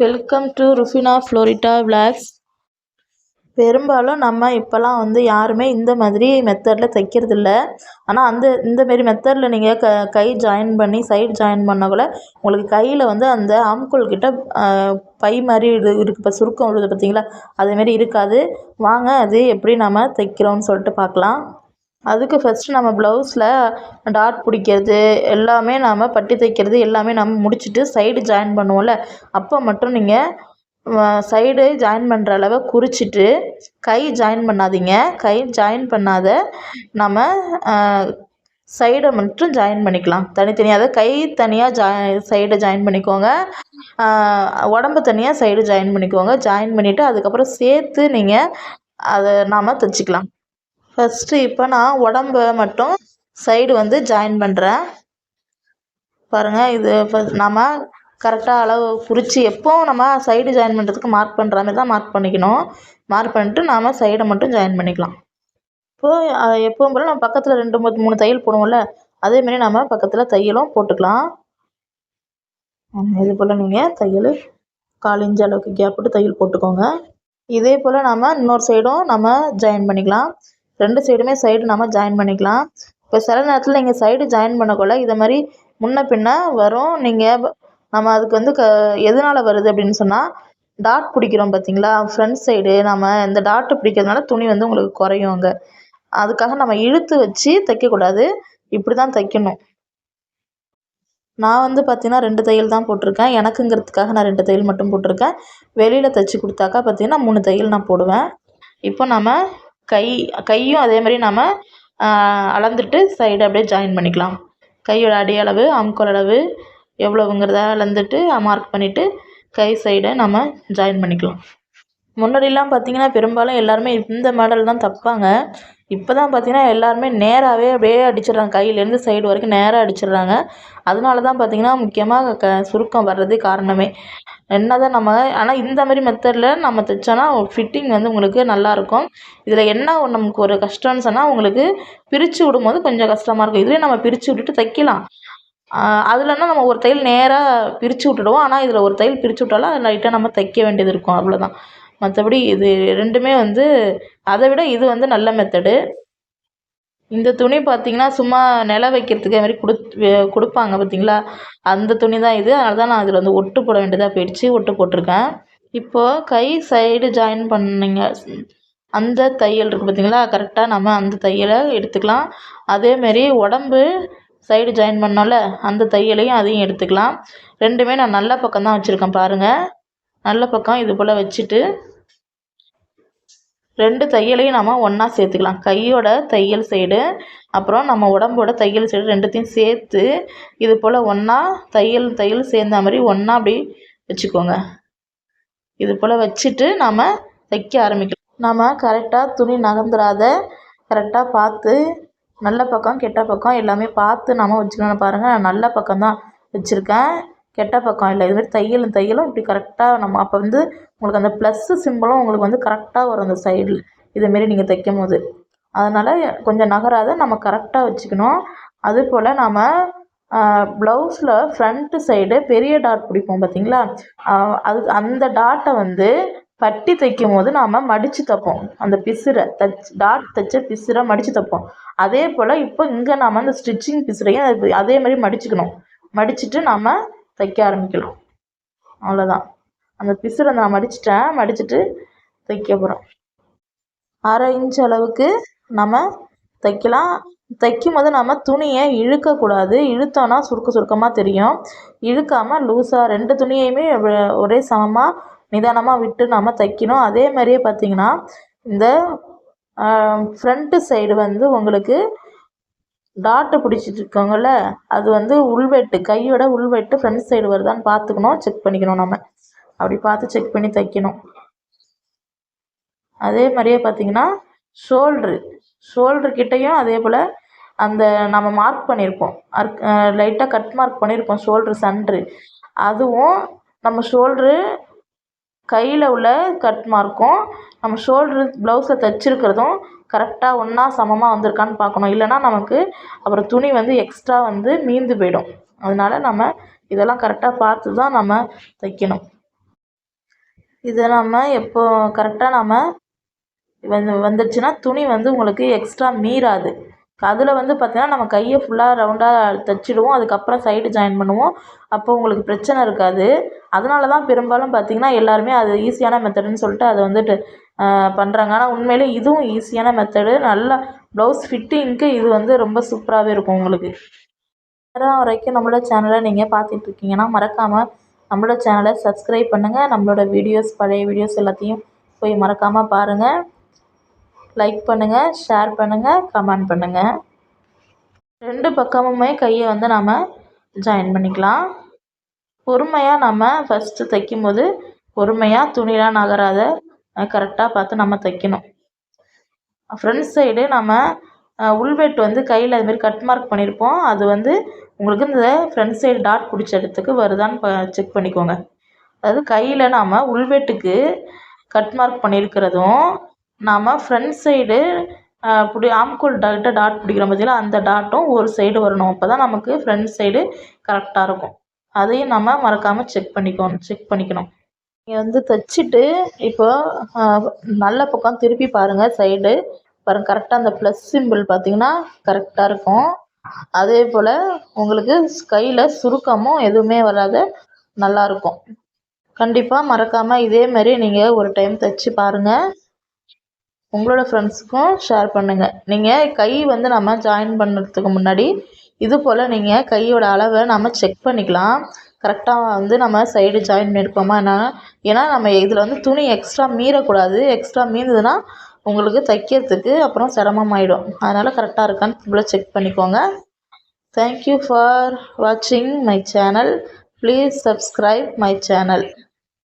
Welcome to Rufina Florita vlogs பெரும்பாலும் நம்ம இப்போல்லாம் வந்து யாருமே இந்த மாதிரி மெத்தடில் தைக்கிறதில்ல. ஆனால் அந்த இந்தமாரி மெத்தடில் நீங்கள் க கை ஜாயின் பண்ணி சைடு ஜாயின் பண்ணக்குள்ள உங்களுக்கு கையில் வந்து அந்த ஆம்கோல் கிட்ட பை மாதிரி இது இருக்குது இப்போ சுருக்கம் விழுது பார்த்தீங்களா அதேமாரி இருக்காது. வாங்க அது எப்படி நம்ம தைக்கிறோம்னு சொல்லிட்டு பார்க்கலாம் அதுக்கு ஃபஸ்ட்டு நம்ம ப்ளவுஸில் டாட் பிடிக்கிறது எல்லாமே நாம் பட்டி தைக்கிறது எல்லாமே நம்ம முடிச்சுட்டு சைடு ஜாயின் பண்ணுவோம்ல. அப்போ மட்டும் நீங்கள் சைடு ஜாயின் பண்ணுற அளவை குறிச்சிட்டு கை ஜாயின் பண்ணாதீங்க. கை ஜாயின் பண்ணாத நம்ம சைடை மட்டும் ஜாயின் பண்ணிக்கலாம். தனித்தனியாக அதை கை தனியாக ஜா சைடை ஜாயின் பண்ணிக்கோங்க. உடம்பு தனியாக சைடு ஜாயின் பண்ணிக்கோங்க. ஜாயின் பண்ணிவிட்டு அதுக்கப்புறம் சேர்த்து நீங்கள் அதை நாம் தைச்சிக்கலாம். ஃபஸ்ட்டு இப்போ நான் உடம்ப மட்டும் சைடு வந்து ஜாயின் பண்ணுறேன் பாருங்கள் இது ஃபஸ்ட் நம்ம கரெக்டாக அளவு குறித்து எப்போவும் நம்ம சைடு ஜாயின் பண்ணுறதுக்கு மார்க் பண்ணுற மாதிரி தான் மார்க் பண்ணிக்கணும். மார்க் பண்ணிட்டு நாம் சைடை மட்டும் ஜாயின் பண்ணிக்கலாம். இப்போது எப்போவும் போல் நம்ம பக்கத்தில் ரெண்டு மூணு மூணு தையல் போடுவோம்ல அதேமாரி நம்ம பக்கத்தில் தையலும் போட்டுக்கலாம். இது போல் நீங்கள் தையல் காலிஞ்ச அளவுக்கு கேப் விட்டு தையல் போட்டுக்கோங்க. இதே போல் நம்ம இன்னொரு சைடும் நம்ம ஜாயின் பண்ணிக்கலாம். ரெண்டு சைடுமே சைடு நம்ம ஜாயின் பண்ணிக்கலாம். இப்போ சில நேரத்தில் நீங்கள் சைடு ஜாயின் பண்ணக்குள்ள இதை மாதிரி முன்ன பின்ன வரும். நீங்கள் நம்ம அதுக்கு வந்து க எதனால் வருது அப்படின்னு சொன்னால் டாட் பிடிக்கிறோம் பார்த்தீங்களா ஃப்ரண்ட் சைடு நம்ம இந்த டாட்டு பிடிக்கிறதுனால துணி வந்து உங்களுக்கு குறையும் அங்கே. அதுக்காக நம்ம இழுத்து வச்சு தைக்கக்கூடாது. இப்படி தான் தைக்கணும். நான் வந்து பார்த்திங்கன்னா ரெண்டு தையல் தான் போட்டிருக்கேன். எனக்குங்கிறதுக்காக நான் ரெண்டு தையல் மட்டும் போட்டிருக்கேன். வெளியில் தைச்சி கொடுத்தாக்கா பார்த்திங்கன்னா மூணு தையல் நான் போடுவேன். இப்போ நம்ம கை கையும் அதே மாதிரி நம்ம அளந்துட்டு சைடு அப்படியே ஜாயின் பண்ணிக்கலாம். கையோட அடி அளவு அம்கோல் அளவு எவ்வளோவுங்கிறத அளந்துட்டு மார்க் பண்ணிவிட்டு கை சைடை நம்ம ஜாயின் பண்ணிக்கலாம். முன்னாடிலாம் பார்த்திங்கன்னா பெரும்பாலும் எல்லாருமே இந்த மாடல் தான் தைப்பாங்க. இப்போ தான் பார்த்திங்கன்னா எல்லாருமே நேராகவே அப்படியே அடிச்சிடுறாங்க. கையிலேருந்து சைடு வரைக்கும் நேராக அடிச்சிடுறாங்க. அதனால தான் பார்த்திங்கன்னா முக்கியமாக க சுருக்கம் வர்றது காரணமே. என்ன தான் நம்ம ஆனால் இந்த மாதிரி மெத்தடில் நம்ம தைச்சோன்னா ஃபிட்டிங் வந்து உங்களுக்கு நல்லாயிருக்கும் இதில் என்ன நமக்கு ஒரு கஷ்டம்னு சொன்னால் உங்களுக்கு பிரித்து விடும்போது கொஞ்சம் கஷ்டமாக இருக்கும். இதுலேயே நம்ம பிரித்து விட்டுட்டு தைக்கலாம். அதில்னா நம்ம ஒரு தையல் நேராக பிரித்து விட்டுடுவோம். ஆனால் இதில் ஒரு தையல் பிரித்து விட்டாலும் அதை லைட்டாக நம்ம தைக்க வேண்டியது இருக்கும். அவ்வளோதான் மற்றபடி இது ரெண்டுமே வந்து அதை விட இது வந்து நல்ல மெத்தடு இந்த துணி பார்த்திங்கன்னா சும்மா நில வைக்கிறதுக்கு மாதிரி கொடுத் கொடுப்பாங்க பார்த்தீங்களா அந்த துணி தான் இது. அதனால தான் நான் அதில் வந்து ஒட்டு போட வேண்டியதாக போயிடுச்சு. ஒட்டு போட்டிருக்கேன். இப்போது கை சைடு ஜாயின் பண்ணிங்க. அந்த தையல் இருக்குது பார்த்தீங்களா கரெக்டாக நம்ம அந்த தையலை எடுத்துக்கலாம். அதேமாரி உடம்பு சைடு ஜாயின் பண்ணோம்ல அந்த தையலையும் அதையும் எடுத்துக்கலாம். ரெண்டுமே நான் நல்ல பக்கம் தான் வச்சுருக்கேன் பாருங்கள் நல்ல பக்கம் இது போல் வச்சுட்டு ரெண்டு தையலையும் நம்ம ஒன்றா சேர்த்துக்கலாம். கையோட தையல் சைடு அப்புறம் நம்ம உடம்போட தையல் சைடு ரெண்டுத்தையும் சேர்த்து இது போல் ஒன்றா தையல் தையல் சேர்ந்த மாதிரி ஒன்றா அப்படி வச்சுக்கோங்க. இது போல் வச்சுட்டு நாம் தைக்க ஆரம்பிக்கலாம். நாம் கரெக்டாக துணி நகர்ந்துடாத கரெக்டாக பார்த்து நல்ல பக்கம் கெட்ட பக்கம் எல்லாமே பார்த்து நாம் வச்சுக்கணும். பாருங்கள் நான் நல்ல பக்கம் தான் வச்சுருக்கேன். கெட்ட பக்கம் இல்லை. இதுமாதிரி தையலும் தையலும் இப்படி கரெக்டாக நம்ம அப்போ வந்து உங்களுக்கு அந்த ப்ளஸ்ஸு சிம்பிளும் உங்களுக்கு வந்து கரெக்டாக வரும் அந்த சைடில் இதுமாரி நீங்கள் தைக்கும் போது அதனால் கொஞ்சம் நகராத நம்ம கரெக்டாக வச்சுக்கணும். அதுபோல் நாம் ப்ளவுஸில் ஃப்ரண்ட்டு சைடு பெரிய டாட் பிடிப்போம் பார்த்தீங்களா அது அந்த டாட்டை வந்து பட்டி தைக்கும் போது நாம் மடித்து தைப்போம். அந்த பிசுரை தச் டாட் தைச்ச பிசுரை மடித்து தைப்போம். அதே போல் இப்போ இங்கே நாம் அந்த ஸ்டிச்சிங் பிசுரையும் அதே மாதிரி மடிச்சுக்கணும். மடிச்சுட்டு நாம் தைக்க ஆரம்பிக்கலாம் அவ்வளோதான் அந்த பிசுரை நான் மடிச்சிட்டேன் மடிச்சுட்டு தைக்க போகிறோம் அரை இன்ச் அளவுக்கு நம்ம தைக்கலாம். தைக்கும் போது நம்ம துணியை இழுக்கக்கூடாது. இழுத்தோன்னா சுருக்க சுருக்கமாக தெரியும். இழுக்காமல் லூஸாக ரெண்டு துணியையுமே ஒரே சமமாக நிதானமாக விட்டு நம்ம தைக்கணும். அதே மாதிரியே பார்த்திங்கன்னா இந்த ஃப்ரண்ட்டு சைடு வந்து உங்களுக்கு டாட்டு பிடிச்சிட்டு இருக்காங்கல்ல அது வந்து உள்வெட்டு கையோட உள்வெட்டு ஃப்ரண்ட் சைடு வருதான்னு பார்த்துக்கணும் செக் பண்ணிக்கணும் நம்ம. அப்படி பார்த்து செக் பண்ணி தைக்கணும். அதே மாதிரியே பார்த்தீங்கன்னா ஷோல்ட்ரு ஷோல்ட்ரு கிட்டேயும் அதே போல் அந்த நம்ம மார்க் பண்ணியிருப்போம். அர்க் லைட்டாக கட் மார்க் பண்ணியிருப்போம் ஷோல்ட்ரு சன்ட்ரு அதுவும் நம்ம ஷோல்ட்ரு கையில் உள்ள கட் மார்க்கும் நம்ம ஷோல்ட்ரு ப்ளவுஸில் தைச்சிருக்கிறதும் கரெக்டாக ஒன்றா சமமாக வந்திருக்கான்னு பார்க்கணும். இல்லைன்னா நமக்கு அப்புறம் துணி வந்து எக்ஸ்ட்ரா வந்து மீந்து போயிடும். அதனால் நம்ம இதெல்லாம் கரெக்டாக பார்த்து தான் நம்ம தைக்கணும். இதை நம்ம எப்போ கரெக்டாக நம்ம வந்து வந்துடுச்சுன்னா துணி வந்து உங்களுக்கு எக்ஸ்ட்ரா மீறாது. அதில் வந்து பார்த்தீங்கன்னா நம்ம கையை ஃபுல்லாக ரவுண்டாக தைச்சிடுவோம். அதுக்கப்புறம் சைடு ஜாயின் பண்ணுவோம். அப்போ உங்களுக்கு பிரச்சனை இருக்காது. அதனால தான் பெரும்பாலும் பார்த்தீங்கன்னா எல்லாருமே அது ஈஸியான மெத்தடுன்னு சொல்லிட்டு அதை வந்துட்டு பண்ணுறாங்க ஆனால் உண்மையிலே இதுவும் ஈஸியான மெத்தடு நல்லா ப்ளவுஸ் ஃபிட்டிங்க்கு இது வந்து ரொம்ப சூப்பராகவே இருக்கும் உங்களுக்கு. நேரம் வரைக்கும் நம்மளோட சேனலை நீங்கள் பார்த்துட்ருக்கீங்கன்னா மறக்காமல் நம்மளோட சேனலை சப்ஸ்கிரைப் பண்ணுங்கள் நம்மளோட வீடியோஸ் பழைய வீடியோஸ் எல்லாத்தையும் போய் மறக்காமல் பாருங்கள் லைக் பண்ணுங்கள் ஷேர் பண்ணுங்கள் கமெண்ட் பண்ணுங்கள் ரெண்டு பக்கமுமே கையை வந்து நாம் ஜாயின் பண்ணிக்கலாம். பொறுமையாக நம்ம ஃபஸ்ட்டு தைக்கும்போது பொறுமையாக துணிலாம் நகராத கரெக்டாக பார்த்து நம்ம தைக்கணும். ஃப்ரண்ட் சைடு நம்ம உள்வெட்டு வந்து கையில் அதுமாரி கட் மார்க் பண்ணியிருப்போம் அது வந்து உங்களுக்கு இந்த ஃப்ரண்ட் சைடு டாட் பிடிச்ச இடத்துக்கு வருதான்னு ப செக் பண்ணிக்கோங்க. அதாவது கையில் நாம் உள்வெட்டுக்கு கட் மார்க் பண்ணியிருக்கிறதும் நாம் ஃப்ரண்ட் சைடு இப்படி ஆம்கோல் டாட்டை டாட் பிடிக்கிறோம் பார்த்தீங்களா அந்த டாட்டும் ஒரு சைடு வரணும். அப்போ தான் நமக்கு ஃப்ரண்ட் சைடு கரெக்டாக இருக்கும். அதையும் நம்ம மறக்காமல் செக் பண்ணிக்கணும் செக் பண்ணிக்கணும். நீங்கள் வந்து தைச்சிட்டு இப்போ நல்ல பக்கம் திருப்பி பாருங்கள் சைடு பாருங்கள் கரெக்டாக அந்த ப்ளஸ் சிம்பிள் பார்த்தீங்கன்னா கரெக்டாக இருக்கும். அதே போல் உங்களுக்கு கையில் சுருக்கமும் எதுவுமே வராது. நல்லாயிருக்கும் கண்டிப்பாக மறக்காமல் இதேமாரி நீங்கள் ஒரு டைம் தைச்சி பாருங்கள் உங்களோட ஃப்ரெண்ட்ஸுக்கும் ஷேர் பண்ணுங்கள் நீங்கள் கை வந்து நம்ம ஜாயின் பண்ணுறதுக்கு முன்னாடி இது போல் நீங்கள் கையோட அளவை நம்ம செக் பண்ணிக்கலாம். கரெக்டாக வந்து நம்ம சைடு ஜாயின் பண்ணியிருக்கோமா என்ன? ஏன்னா நம்ம இதில் வந்து துணி எக்ஸ்ட்ரா மீறக்கூடாது. எக்ஸ்ட்ரா மீந்ததுன்னா உங்களுக்கு தைக்கிறதுக்கு அப்புறம் சிரமமாயிடும். அதனால் கரெக்டாக இருக்கான்னு ஃபுல்லாக செக் பண்ணிக்கோங்க. தேங்க்யூ ஃபார் வாட்சிங் my channel please subscribe my channel